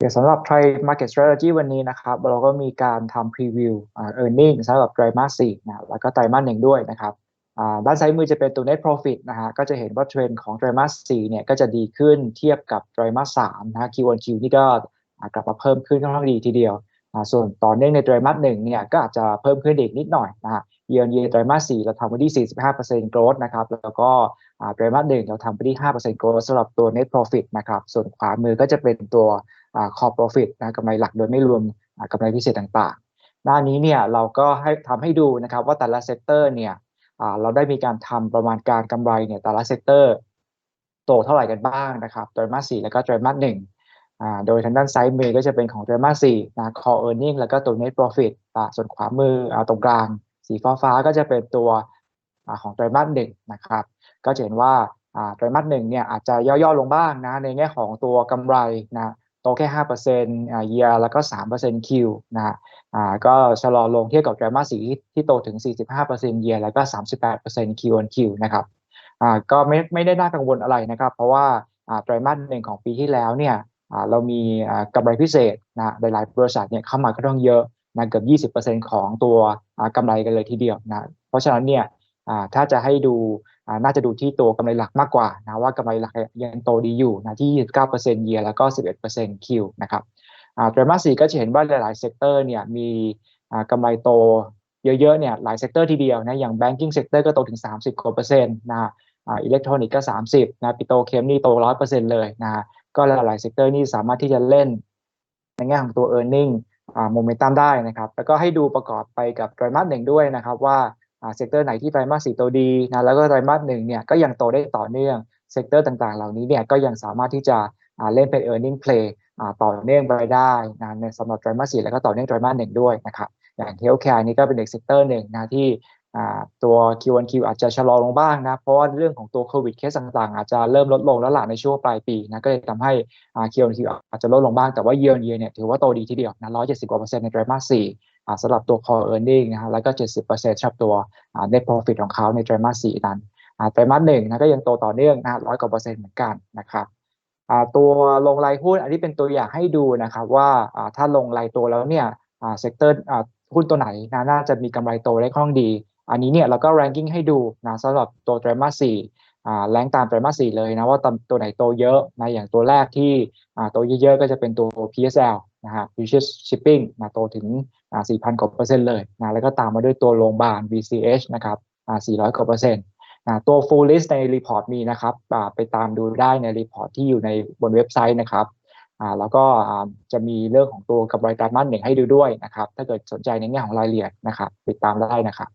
เดี๋ยวสำหรับ Try Market Strategy วันนี้นะครับ เราก็มีการทำพรีวิวอ่า earning สำหรับไตรมาส4นะแล้วก็ไตรมาสหนึ่งด้วยนะครับด้านซ้ายมือจะเป็นตัว net profit นะฮะก็จะเห็นว่าเทรนด์ของไตรมาส4เนี่ยก็จะดีขึ้นเทียบกับไตรมาส3นะฮะ Q1Q นี่ก็กลับมาเพิ่มขึ้นค่อนข้างดีทีเดียวส่วนต่อเนื่องในไตรมาสหนึ่งเนี่ยก็อาจจะเพิ่มขึ้นอีกนิดหน่อยนะฮะ year on year ไตรมาส4เราทำไว้ที่ 45% growth นะครับแล้วก็ไตรมาสหนึ่งเราทำไปที่ 5% growth สำหรับตัว net profit นะครับส่วนขวามือก็จะเป็นตัว คอ่า core profit นะกำไรหลักโดยไม่รวมกำไรพิเศษต่างๆ หน้านี้เนี่ยเราก็ให้ทำให้ดูนะครับว่าแต่ละเซกเตอร์เนี่ยเราได้มีการทำประมาณการกำไรเนี่ยแต่ละเซกเตอร์โตเท่าไหร่กันบ้างนะครับไตรมาส4แล้วก็ไตรมาส1อ่าโดยทางด้านซ้ายมือก็จะเป็นของไตรมาส4นะ core earning แล้วก็ตัว net profit ส่วนขวามืออ่าตรงกลาง สีฟ้าฟ้าก็จะเป็นตัวอของไตรมาสหนึ่งนะครับ ก็จะเห็นว่าอ่าไตรมาสหนึ่งเนี่ยอาจจะย่อๆลงบ้างนะในแง่ของตัวกำไรนะ โตแค่5%อ่า year แล้วก็3% Q นะอ่าก็ชะลอลงเทียบกับไตรมาสสี่ที่โตถึง45% year แล้วก็38% Q on Q นคิวนะครับอ่าก็ไม่ไม่ได้น่ากังวลอะไรนะครับ เพราะว่าอ่าไตรมาสหนึ่งของปีที่แล้วเนี่ยอ่าเรามีอ่ากำไรพิเศษนะหลายๆบริษัทเนี่ยเข้ามาก็ต้องเยอะนะเกือบ 20%ของตัวอ่ากำไรกันเลยทีเดียวนะเพราะฉะนั้นเนี่ยอ่าถ้าจะให้ดู น่าจะดูที่ตัวกำไรหลักมากกว่านะว่ากำไรหลักยังโตดีอยู่นะที่ 29% year แล้วก็ 11% Q นะครับไตรมาสสี่ก็จะเห็นว่าหลายๆเซกเตอร์เนี่ยมีกำไรโตเยอะๆเนี่ยหลายเซกเตอร์ทีเดียวนะอย่าง banking sector ก็โตถึง 30กว่าเปอร์เซ็นต์นะอิเล็กทรอนิกส์ก็ 30นะปิโตเคมนี่โต 100%เลยนะก็หลายๆเซกเตอร์นี่สามารถที่จะเล่น ในแง่ของตัว earning อ่าโมเมนตัมได้นะครับ แล้วก็ให้ดูประกอบไปกับไตรมาสหนึ่งด้วยนะครับว่า เซกเตอร์ไหนที่ไตรมาสสี่โตดีนะแล้วก็ไตรมาสหนึ่งเนี่ยก็ยังโตได้ต่อเนื่องเซกเตอร์ต่างๆ เหล่านี้เนี่ยก็ยังสามารถที่จะอ่าเล่นเป็น earning play อ่าต่อเนื่องไปได้นะในสำหรับไตรมาสสี่แล้วก็ต่อเนื่องไตรมาสหนึ่งด้วยนะครับอย่าง healthcare นี่ก็เป็นอีกเซกเตอร์หนึ่งนะที่อ่าตัว Q1Q อาจจะชะลอลงบ้างนะ เพราะว่าเรื่องของตัวโควิดเคสต่างๆ อาจจะเริ่มลดลงแล้วหล่ะในช่วงปลายปีนะ ก็เลยทำให้อ่า Q1Q อาจจะลดลงบ้าง แต่ว่า year on year เนี่ยถือว่าโตดีทีเดียวนะ 170กว่าเปอร์เซ็นต์ในไตรมาสสี่ สำหรับตัว core earning นะฮะแล้วก็ 70%สำหรับตัว net profit ของเขาในไตรมาสสี่นั้นไตรมาสหนึ่งนะก็ยังโตต่อเนื่องนะร้อยกว่าเปอร์เซ็นต์เหมือนกันนะครับตัวลงรายหุ้นอันนี้เป็นตัวอย่างให้ดูนะครับว่าถ้าลงรายตัวแล้วเนี่ยเซกเตอร์หุ้นตัวไหนนะน่าจะมีกำไรโตได้ค่อนข้างดี อันนี้เนี่ยเราก็ ranking ให้ดูนะสำหรับตัวไตรมาสสี่แรงตามไตรมาสสี่เลยนะว่าตัวไหนโตเยอะนะอย่างตัวแรกที่โตเยอะๆก็จะเป็นตัว PSL นะฮะ Precious Shipping นะโตถึงอ่า4,000 กว่าเปอร์เซ็นต์เลยนะแล้วก็ตามมาด้วยตัวโรงพยาบาล VCH นะครับอ่า400 กว่าเปอร์เซ็นต์นะตัว full list ในรีพอร์ตมีนะครับอ่าไปตามดูได้ในรีพอร์ตที่อยู่ในบนเว็บไซต์นะครับอ่าแล้วก็อ่าจะมีเรื่องของตัวกำไรไตรมาสหนึ่งให้ดูด้วยนะครับ ถ้าเกิดสนใจในแง่ของรายละเอียดนะครับ ติดตามได้นะครับ